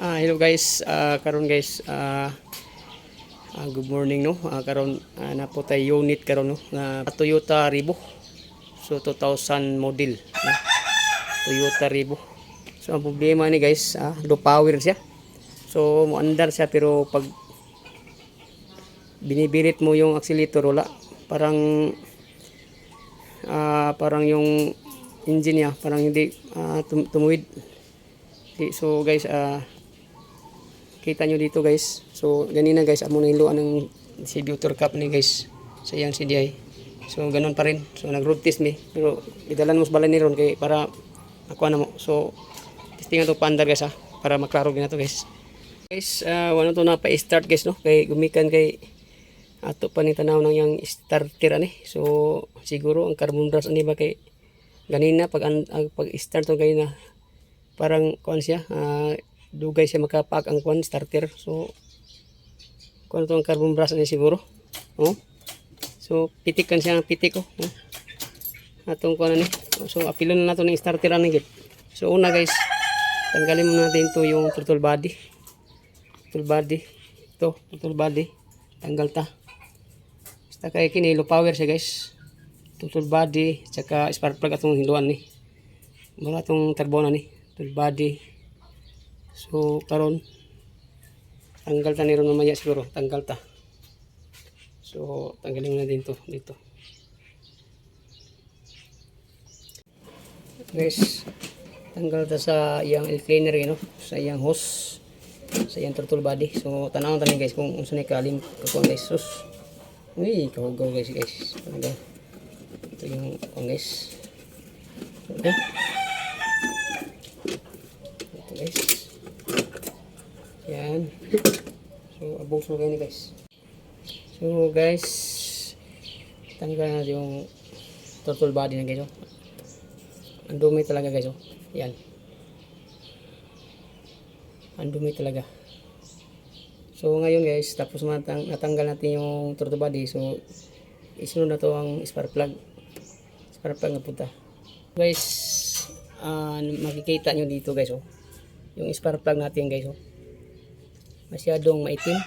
Ah, hello guys. Ah, karon guys, ah ah, good morning no. Ah, karon ah, na po tayo unit karon no na Toyota Revo. So 2000 model no. Toyota Revo. So ang problema ni guys, ah, low power siya. So muandar siya pero pag binibirit mo yung accelerator wala parang ah, parang yung engine niya parang hindi ah, tum- tumuwid. Okay, so guys, ah kita nyo dito guys. So ganina guys, amo na hiluan ng distributor cup ni guys sa iyang CDI. So ganun pa rin. So nag road test mi. Pero idalan mo sa balay ni ron kay para makuha na mo. So testingan to paandar guys ha para maklaro gina to guys. Guys, uh, wala to na pa-start guys no kay gumikan kay ato pa ni tanaw ng yang starter ani. So siguro ang carbon brush ani ba kay ganina pag ang pag start to ganina parang kuan siya ah, dugay siya makapak ang kuan starter. So kuan to ang carbon brush ni siguro oh so pitik siya ang pitik ko oh. atong kuan ni. So apilon na nato ng starter ani gid. So una guys tanggalin muna natin to yung throttle body. Throttle body. To throttle body. Tanggal ta. Basta kay kini low power siya guys. Throttle body tsaka spark plug atong hiluan ni. Atong turbo na ni. Throttle body So karon tanggal ta niron mamaya siguro, tanggal ta. So tanggalin na din to dito. Guys, tanggal ta sa iyang air cleaner you know, sa iyang hose, sa iyang turtle body. So tanaw ta ni guys kung unsa ni kalim ko guys. Sus. Uy, kahugaw guys guys. Talaga. Ito yung kung guys. Okay. Ito guys. Yan. So, mo kayo ni guys. So, guys, tanggal na yung turtle body na guys. Oh. Ang talaga guys. Oh. Yan. Ang dumi talaga. So, ngayon guys, tapos matang natanggal natin yung turtle body. So, isunod na to ang spark plug. Spark plug na punta. Guys, ah, makikita nyo dito guys. Oh. Yung spark plug natin guys. Oh masyadong maitim.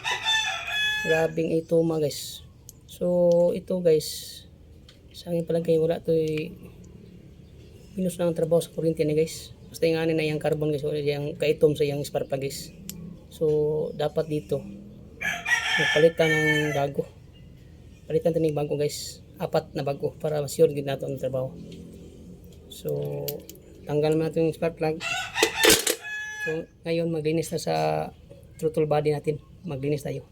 Grabing ito mga guys. So ito guys. Sa akin palagay wala to minus na ang trabaho sa kuryente ni guys. Basta yung na yung carbon guys. Wala yung kaitom sa yung spark plug guys. So dapat dito. Palitan ng bago. Palitan ito ng bago guys. Apat na bago para sure din nato ang trabaho. So tanggal natin yung spark plug. So ngayon maglinis na sa throttle body natin. Maglinis tayo.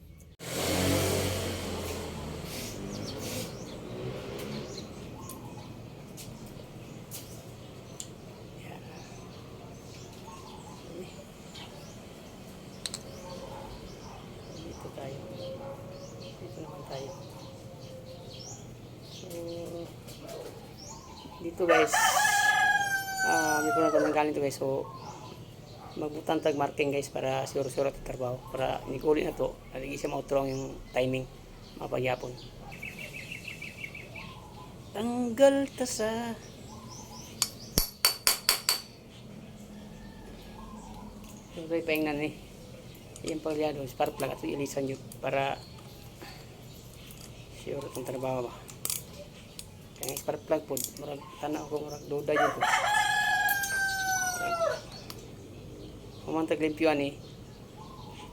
Dito guys, ah, may ko na ito ng galing to guys. So, magbutang tag marking guys para sure-sure at trabaho. Para ulit na to aligi siya mautrong yung timing. Mapagyapon tanggal ta sa Siyempre pa na ni yung pagyado spark plug at ilisan yun para sure itong trabaho ba. Kaya spark plug po. Marag tanaw ko marag duda yun po Humantag limpyo ani.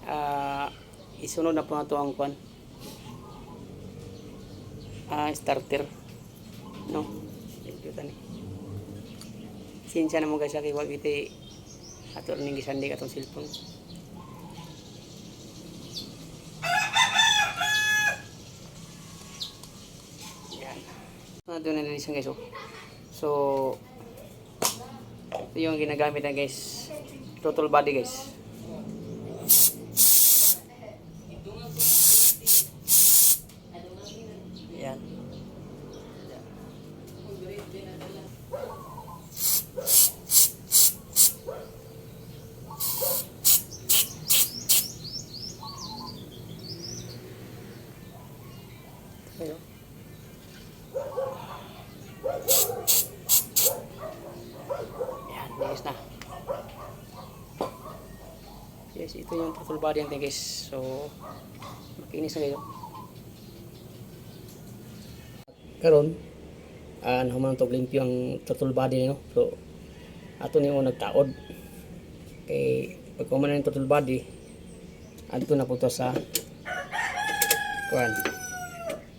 Ah, isunod na po na to ang kwan. Ah, starter. No. Limpyo tani. Sinsya na mo guys kay wag iti ato ning gisandi atong cellphone. Yan. Ah, doon na nilisan guys. Oh. So, ito yung ginagamit na guys total body guys yan Ayun. Yan, bilis na. guys, ito yung throttle body natin guys. So, makinis na kayo. Karon, uh, naman to limpyo ang throttle body no. So, ato niyo nagtaod. Kay pag kumanan yung throttle body, adto na po to sa kuan.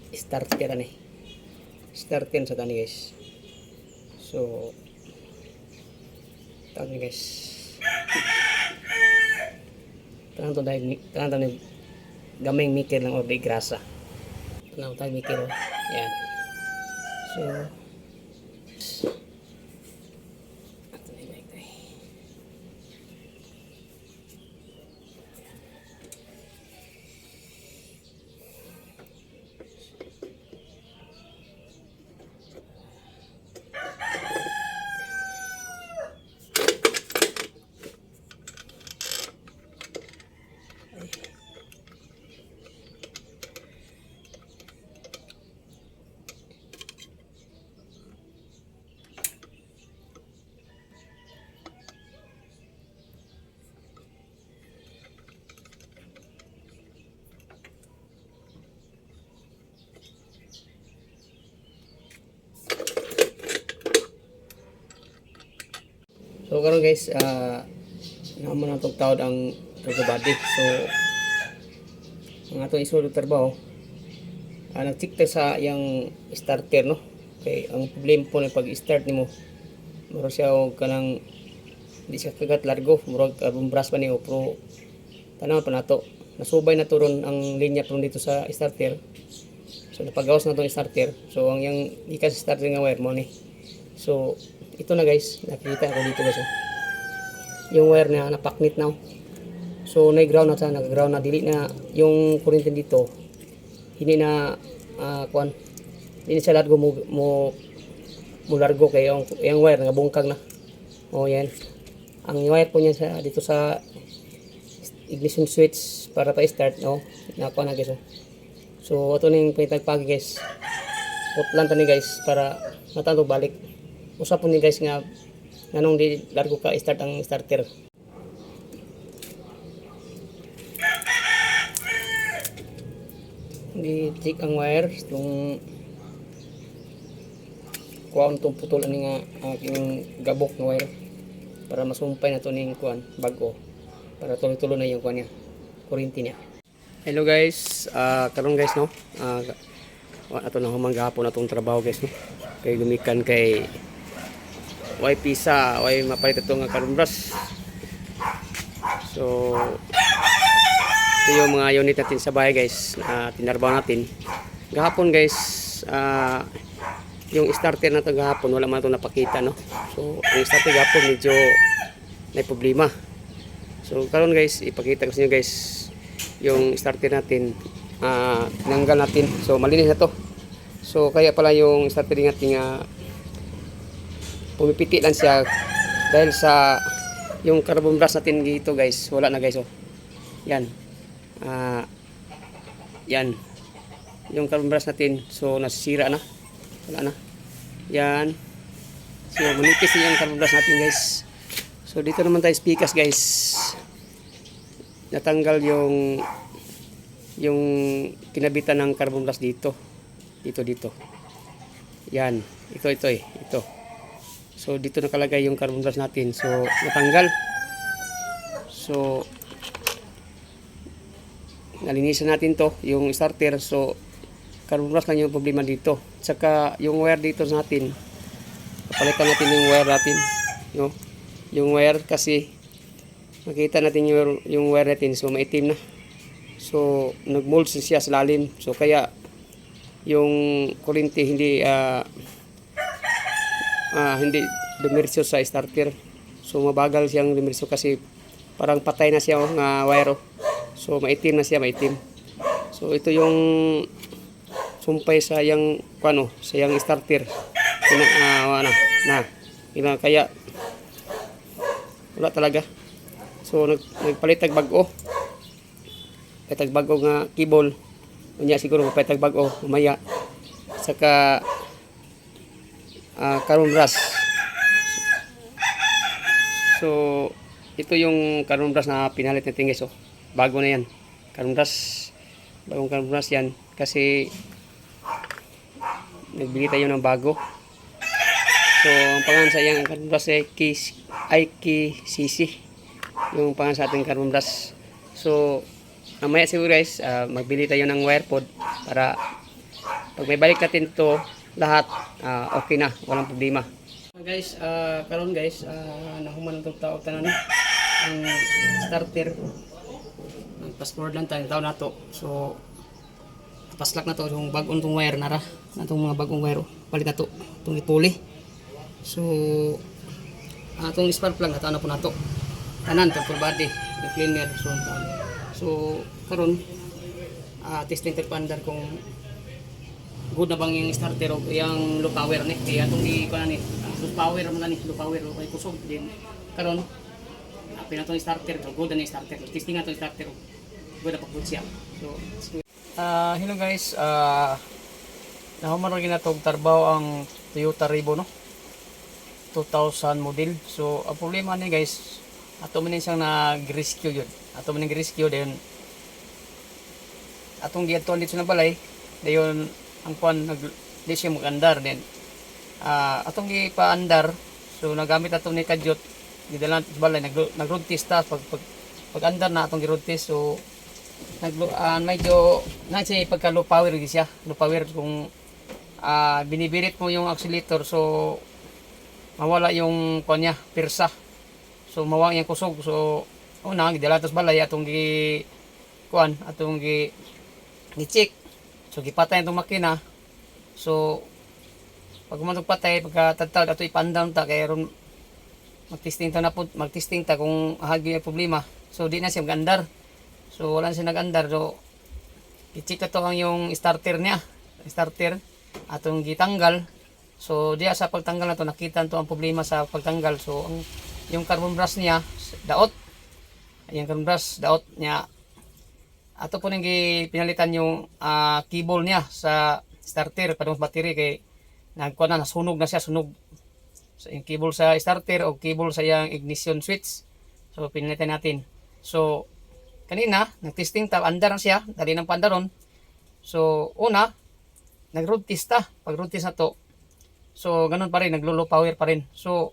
Start kaya ni. Start sa tani guys. So, tani guys. Tangan to dahil, tangan to ni gamay mikir lang o di grasa. Tangan tayo mikir o. Yan. So, So karon guys, ah naman natong tawad ang body. So ang atong isulod trabaho, ah nag-check sa yang starter no. Kay ang problem po na pag-start nimo, muro siya og kanang di siya kagat largo, murag carbon brush pa niyo pero tanaw pa nato. Nasubay na turon ang linya from dito sa starter. So napagawas na tong starter. So ang yang ikas starter nga wire mo ni. So ito na guys, nakikita ko dito guys. oh. Yung wire na napaknit na. oh. So na-ground na sa nag-ground na dili na yung kuryente dito. Hindi na ah kuan. Hindi na largo mo mo mo kay yung, yung wire nga bungkag na. Oh yan. Ang wire po niya sa dito sa ignition switch para pa start no. Nakuha na guys. oh. So ito na yung pinagpagi guys. Put lang tani guys para matando balik usap po ni guys nga nganong di largo ka start ang starter. Di check ang wire itong kuhaan itong putol ani nga aking gabok ng wire para masumpay na to ning kuan bago. Para tuloy-tuloy na yung kuan niya kuryente niya. Hello guys ah karon guys no? Ah ato na humang gahapon atong trabaho guys no? Kay gumikan kay way pisa, way mapalit ito nga brush. So, ito yung mga unit natin sa bahay guys na tinarbaw natin. Gahapon guys, ah, yung starter na ito gahapon, wala man ito napakita no. So, yung starter gahapon medyo may problema. So, karon guys, ipakita ko sa inyo guys yung starter natin. ah tinanggal natin. So, malinis na to. So, kaya pala yung starter natin nga pumipiti lang siya. Dahil sa yung carbon brush natin dito guys wala na guys oh. Yan. Ah yan. Yung carbon brush natin so nasisira na. Wala na. Yan. So manipis na yung carbon brush natin guys. So dito naman tayo speakers guys. Natanggal yung yung kinabitan ng carbon brush dito. Dito dito. Yan. Ito ito eh. Ito So dito nakalagay yung carbon brush natin. So natanggal. So nalinisan natin to yung starter. So carbon brush lang yung problema dito. Saka yung wire dito natin. Papalitan natin yung wire natin. No? Yung wire kasi makita natin yung, yung wire natin. So maitim na. So nagmold siya sa lalim. So kaya yung kuryente hindi ah, ah, hindi dumirsyo sa starter. So mabagal siyang dumirsyo kasi parang patay na siya oh, nga wire. oh. So maitim na siya, maitim. So ito yung sumpay sa yang ano, sa yang starter. Ina, ah, ano, na. Ina, kaya wala talaga. So nag, nagpalitag bago. Patag bago nga keyboard. Unya siguro patag bago umaya. Saka ah carbon brush. So, ito yung carbon brush na pinalit natin guys. Oh. Bago na yan. Carbon brush. Bagong carbon brush yan. Kasi nagbili tayo ng bago. So, ang pangalan sa iyang carbon brush ay Kis- IKCC. Yung pangalan sa ating carbon brush. So, mamaya siguro guys, ah, magbili tayo ng wire pod para pag may balik natin to lahat ah, okay na, walang problema. Guys, ah karon guys, uh, nahuman ng tao tanan ang starter. Forward lang tayo tao na to. So paslak na to yung bagong tong wire nara. Natong mga bagong wire. Palit na to. Itong ipuli. So atong spark plug ato na po nato. Tanan to full body, cleaner so. So karon ah testing tag pandar kung good na bang yung starter o yung low power ni? Kaya itong di ko na ni low power mo na ni low power o kay kusog din. Karon uh, pinatong starter to good na starter. Testing nga itong starter good na pagpud siya. So ah hello guys. Ah nahuman rin na itong tarbaw ang Toyota Revo no? 2000 model. So ang problema ni guys ato man siyang nag-rescue yun. Ato man nag-rescue din atong giadtuan dito sa balay dayon ang kuan nag di magandar din. Ah atong gipaandar so nagamit ato ni kadyot gidalan sa balay nag nag-road test ta pag pag, pag na atong gi-road test so nag uh, medyo na siya pagka low power gi siya low power kung ah binibirit mo yung accelerator so mawala yung kuan niya pirsa. So mawang yung kusog so una gidala tas balay atong gi kuan atong gi ni-check So gipatay itong makina. So pag man patay pagka tadtad ato ipandown ta kay ron magtesting ta na po magtesting ta kung hagi ang problema. So di na siya magandar. So wala na siya nagandar. So i-check to ang yung starter niya. Starter atong gitanggal. So diya sa pagtanggal na to nakita to ang problema sa pagtanggal. So ang yung carbon brush niya daot. Yung carbon brush daot niya ato po nang pinalitan yung ah, cable niya sa starter padung battery kay nagkuha na nasunog na siya sunog. So, yung cable sa starter o cable sa yung ignition switch. So pinalitan natin. So kanina nagtesting ta andar na siya dali ng pandaron so una nag road test ta. Pag road test na to so ganun pa rin naglo power pa rin. So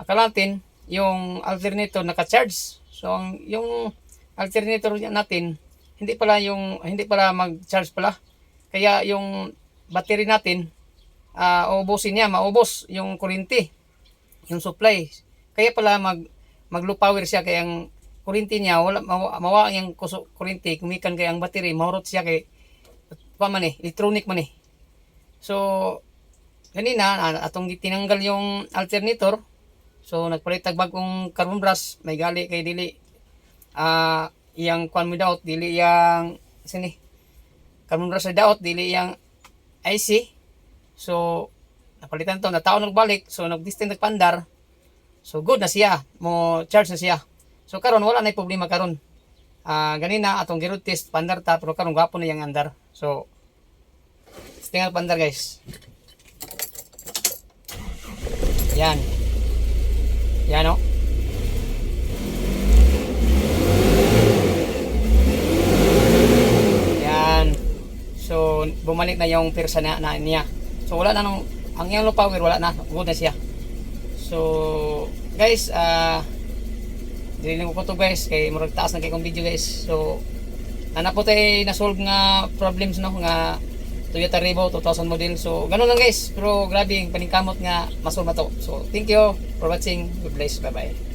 akala natin yung alternator naka-charge. So ang yung alternator natin hindi pala yung hindi pala mag-charge pala. Kaya yung battery natin ah ubusin niya maubos yung kuryente yung supply. Kaya pala mag mag low power siya kaya ang kuryente niya wala mawa, mawa kuryente kumikan kaya ang battery mahurot siya kay pa man eh electronic man eh. So kanina atong tinanggal yung alternator so nagpalit tag bagong carbon brush may gali kay dili. Ah iyang kwan mo daot dili yang sini. Carbon brush na daot dili yang IC so napalitan to na tao nagbalik so nagdistin nagpandar. So good na siya. Mo charge na siya. So karon wala na problema karon. Ah ganina atong girood test pandar ta pero karon gwapo na yang andar. So testingan pandar guys. Yan. Yan oh. Yan. Bumalik na yung persa na, na niya. So, wala na nung, ang yung low power, wala na. Good na siya. So, guys, ah, uh, diniling ko po to guys, kay murag taas na kay kong video guys. So, ana po tayo na-solve nga problems no, nga Toyota Revo 2000 model. So, ganun lang guys. Pero grabe, paningkamot nga masolve na to. So, thank you for watching. God bless. Bye-bye.